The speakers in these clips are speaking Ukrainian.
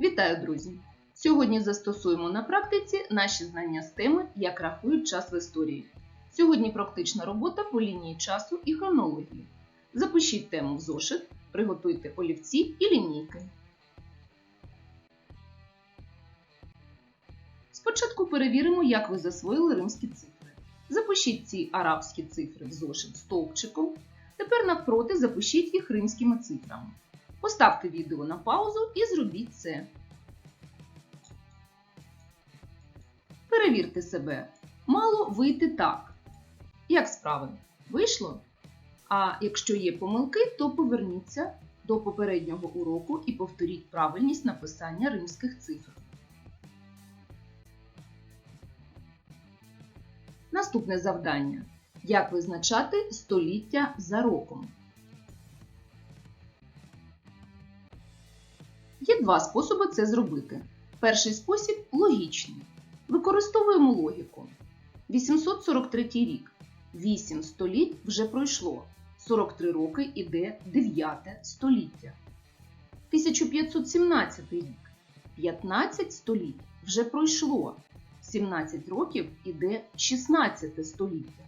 Вітаю, друзі! Сьогодні застосуємо на практиці наші знання з теми Як рахують час в історії. Сьогодні практична робота по лінії часу і хронології. Запишіть тему в зошит, приготуйте олівці і лінійки. Спочатку перевіримо, як ви засвоїли римські цифри. Запишіть ці арабські цифри в зошит стовпчиком. Тепер навпроти запишіть їх римськими цифрами. Поставте відео на паузу і зробіть це. Перевірте себе. Мало вийти так. Як справи? Вийшло? А якщо є помилки, то поверніться до попереднього уроку і повторіть правильність написання римських цифр. Наступне завдання. Як визначати століття за роком? Є два способи це зробити. Перший спосіб логічний. Використовуємо логіку. 843 рік. 8 століть вже пройшло. 43 роки іде 9 століття. 1517 рік. 15 століть вже пройшло. 17 років іде 16 століття.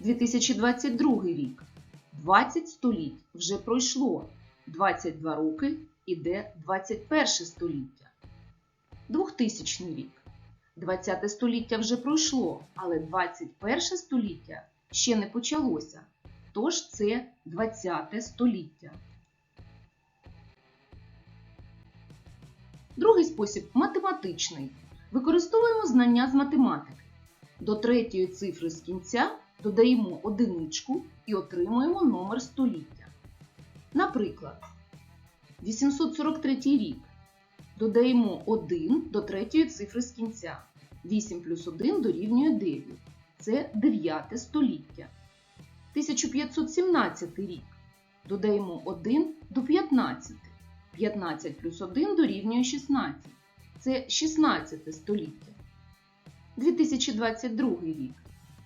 2022 рік. 20 століть вже пройшло. 22 роки іде 21 століття. 2000 рік. 20 століття вже пройшло, але 21 століття ще не почалося. Тож це 20 століття. Другий спосіб математичний. Використовуємо знання з математики. До третьої цифри з кінця додаємо одиничку і отримуємо номер століття. Наприклад, 843 рік. Додаємо 1 до третьої цифри з кінця. 8 плюс 1 дорівнює 9. Це 9 століття. 1517 рік. Додаємо 1 до 15. 15 плюс 1 дорівнює 16. Це 16 століття. 2022 рік.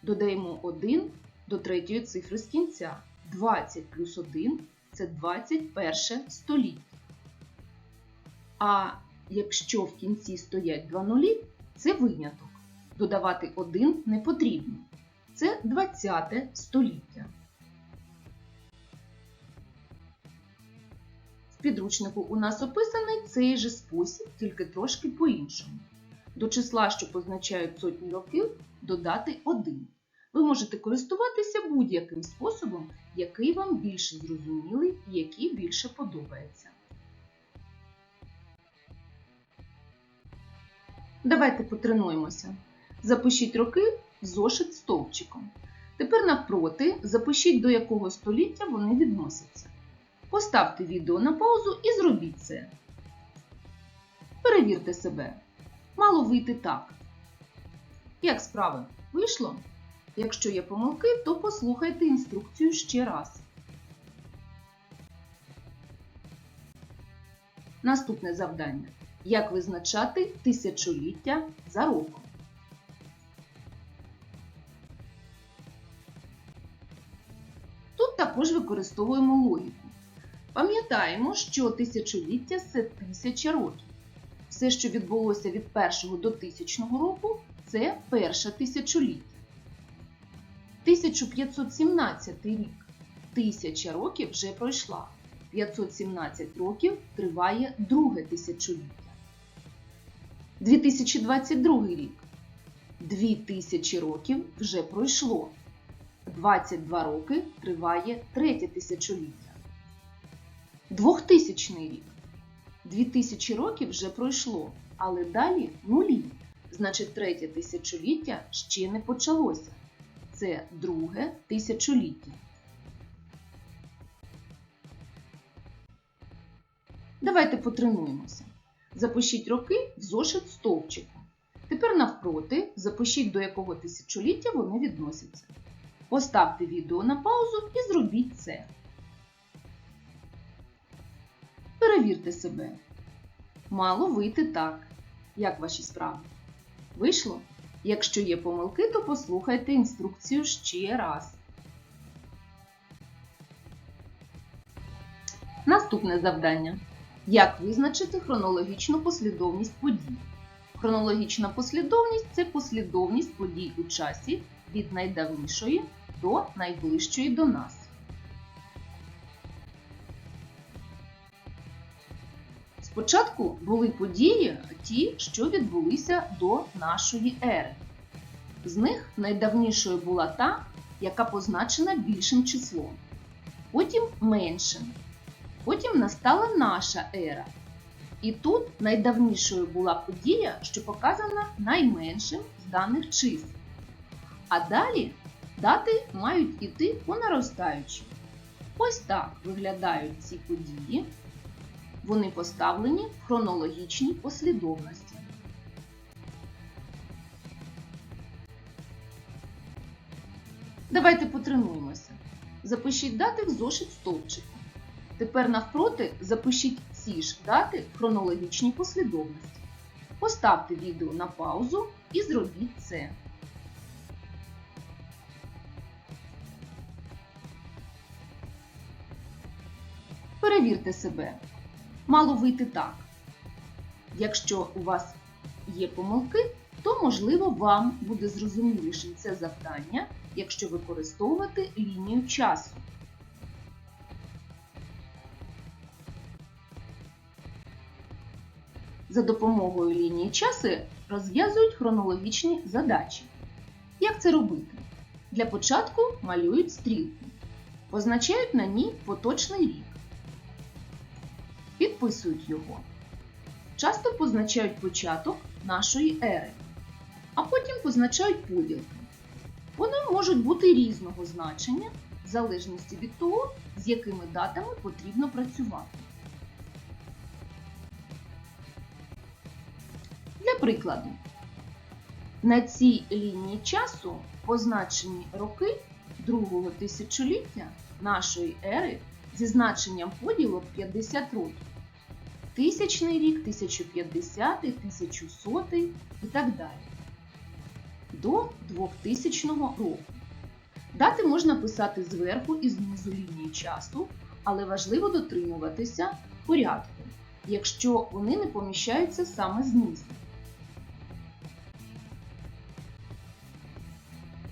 Додаємо 1 до третьої цифри з кінця. 20 плюс 1 це 21 століття. А якщо в кінці стоять два нулі, це виняток. Додавати 1 не потрібно. Це 20 століття. В підручнику у нас описаний цей же спосіб, тільки трошки по-іншому. До числа, що позначають сотні років, додати 1. Ви можете користуватися будь-яким способом, який вам більше зрозумілий і який більше подобається. Давайте потренуємося. Запишіть роки в зошит стовпчиком. Тепер навпроти запишіть, до якого століття вони відносяться. Поставте відео на паузу і зробіть це. Перевірте себе. Мало вийти так. Як справи? Вийшло? Якщо є помилки, то послухайте інструкцію ще раз. Наступне завдання. Як визначати тисячоліття за роком? Тут також використовуємо логіку. Пам'ятаємо, що тисячоліття це тисяча років. Все, що відбулося від першого до тисячного року, це перше тисячоліття. 1517 рік. Тисяча років вже пройшла. 517 років триває друге тисячоліття. 2022 рік. 2000 років вже пройшло. 22 роки триває третє тисячоліття. 2000 рік. 2000 років вже пройшло, але далі нулі. Значить, третє тисячоліття ще не почалося. Це друге тисячоліття. Давайте потренуємося. Запишіть роки в зошит стовпчиком. Тепер навпроти запишіть, до якого тисячоліття вони відносяться. Поставте відео на паузу і зробіть це. Перевірте себе. Мало вийти так. Як ваші справи? Вийшло? Якщо є помилки, то послухайте інструкцію ще раз. Наступне завдання. Як визначити хронологічну послідовність подій? Хронологічна послідовність це послідовність подій у часі від найдавнішої до найближчої до нас. Спочатку були події ті, що відбулися до нашої ери. З них найдавнішою була та, яка позначена більшим числом, потім меншим. Потім настала наша ера. І тут найдавнішою була подія, що показана найменшим з даних чисел. А далі дати мають іти по наростаючій. Ось так виглядають ці події. Вони поставлені в хронологічній послідовності. Давайте потренуємося. Запишіть дати в зошит стовпчику. Тепер навпроти запишіть ці ж дати в хронологічній послідовності. Поставте відео на паузу і зробіть це. Перевірте себе. Мало вийти так. Якщо у вас є помилки, то можливо вам буде зрозумілішим це завдання, якщо використовувати лінію часу. За допомогою лінії часу розв'язують хронологічні задачі. Як це робити? Для початку малюють стрілку, позначають на ній поточний рік, підписують його. Часто позначають початок нашої ери, а потім позначають поділки. Вони можуть бути різного значення в залежності від того, з якими датами потрібно працювати. Для прикладу, на цій лінії часу позначені роки другого тисячоліття нашої ери зі значенням поділок 50 років. Тисячний рік, 1050, 1100 і так далі. До 2000 року. Дати можна писати зверху і знизу лінії часу, але важливо дотримуватися порядку, якщо вони не поміщаються саме знизу.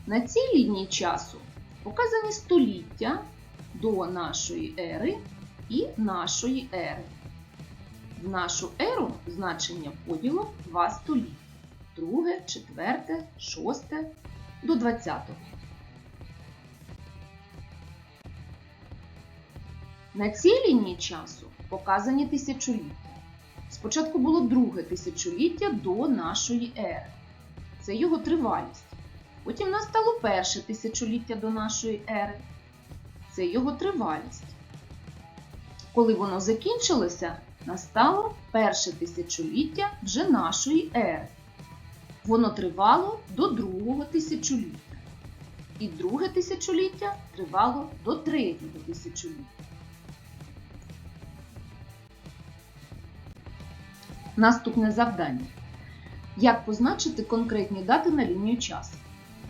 На цій лінії часу показані століття до нашої ери і нашої ери. В нашу еру значення поділок 2 століття. Друге, четверте, шосте до 20-го. На цій лінії часу показані тисячоліття. Спочатку було друге тисячоліття до нашої ери. Це його тривалість. Потім настало перше тисячоліття до нашої ери. Це його тривалість. Коли воно закінчилося, настало перше тисячоліття вже нашої ери. Воно тривало до другого тисячоліття. І друге тисячоліття тривало до третього тисячоліття. Наступне завдання. Як позначити конкретні дати на лінію часу?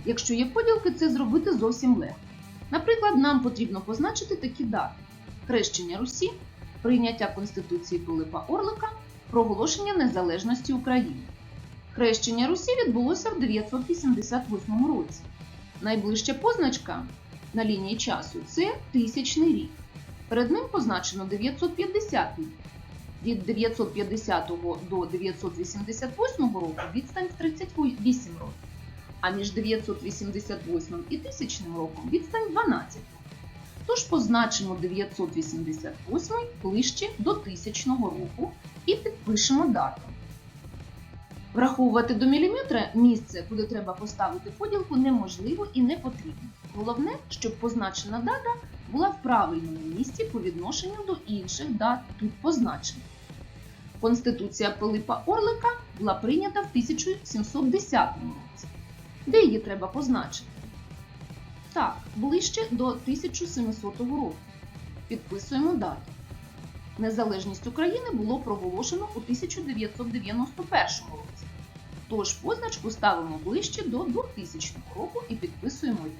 Якщо є поділки, це зробити зовсім легко. Наприклад, нам потрібно позначити такі дати: Хрещення Русі, прийняття Конституції Пилипа Орлика, проголошення незалежності України. Хрещення Русі відбулося в 988 році. Найближча позначка на лінії часу це тисячний рік. Перед ним позначено 950 рік. Від 950 до 988 року відстань в 38 років а між 988 і 1000 роком відстань 12. Тож позначимо 988 ближче до 1000 року і підпишемо дату. Враховувати до міліметра місце, куди треба поставити поділку, неможливо і не потрібно. Головне, щоб позначена дата була в правильному місці по відношенню до інших дат тут позначених. Конституція Пилипа Орлика була прийнята в 1710 році. Де її треба позначити? Так, ближче до 1700 року. Підписуємо дату. Незалежність України було проголошено у 1991 році. Тож позначку ставимо ближче до 2000 року і підписуємо її.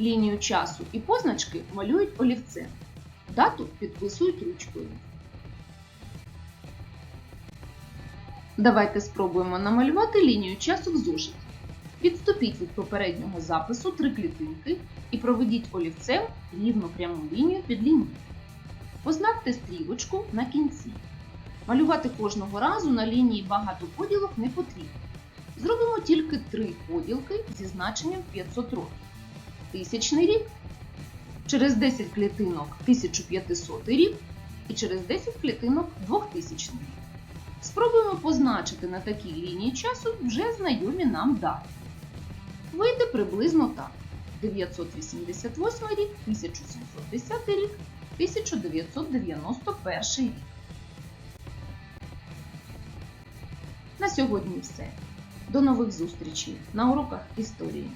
Лінію часу і позначки малюють олівцем. Дату підписують ручкою. Давайте спробуємо намалювати лінію часу в зошиті. Відступіть від попереднього запису три клітинки і проведіть олівцем рівно пряму лінію під лінією. Позначте стрілочку на кінці. Малювати кожного разу на лінії багато поділок не потрібно. Зробимо тільки три поділки зі значенням 500 років. Тисячний рік, через 10 клітинок 1500 рік і через 10 клітинок 2000 рік. Спробуємо позначити на такій лінії часу вже знайомі нам дати. Вийде приблизно так: 988 рік, 1710 рік, 1991 рік. На сьогодні все. До нових зустрічей на уроках історії.